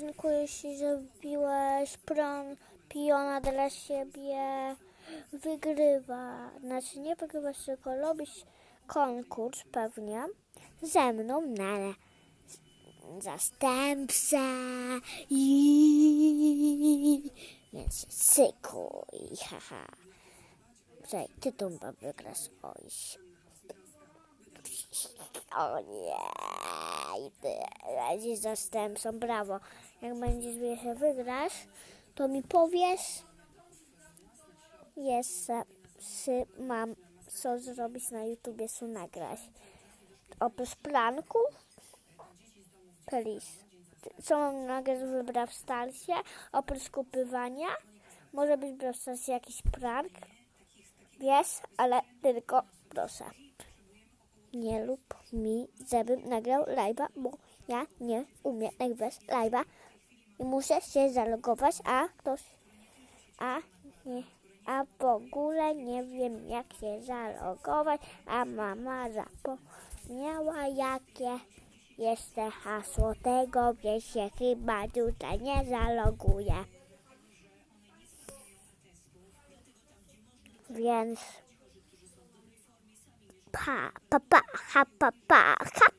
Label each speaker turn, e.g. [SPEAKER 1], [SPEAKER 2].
[SPEAKER 1] dziękuję Ci, że wbiłeś pron, piona dla siebie. Wygrywa. Znaczy nie wygrywasz, tylko robisz konkurs pewnie ze mną na zastępcę. I... Więc sykuj, haha. Słuchaj, ty tą wygrasz, oj. O nie, i zastępcą, brawo. Jak będziesz wie, wygrasz, to mi powiesz. Jeszcze sy- mam co zrobić na YouTubie, co nagrać. Oprócz pranków, please. Co mam nagrać w Brawl? Oprócz kupywania, może być w jakiś prank, wiesz, ale tylko proszę nie lub mi, żebym nagrał live'a, bo ja nie umiem nagrywać live'a i muszę się zalogować, a ktoś, a nie, a w ogóle nie wiem jak się zalogować, a mama zapomniała jakie jest hasło tego, więc się chyba tutaj nie zaloguję. Więc pa, pa, pa, ha, pa, pa, ha.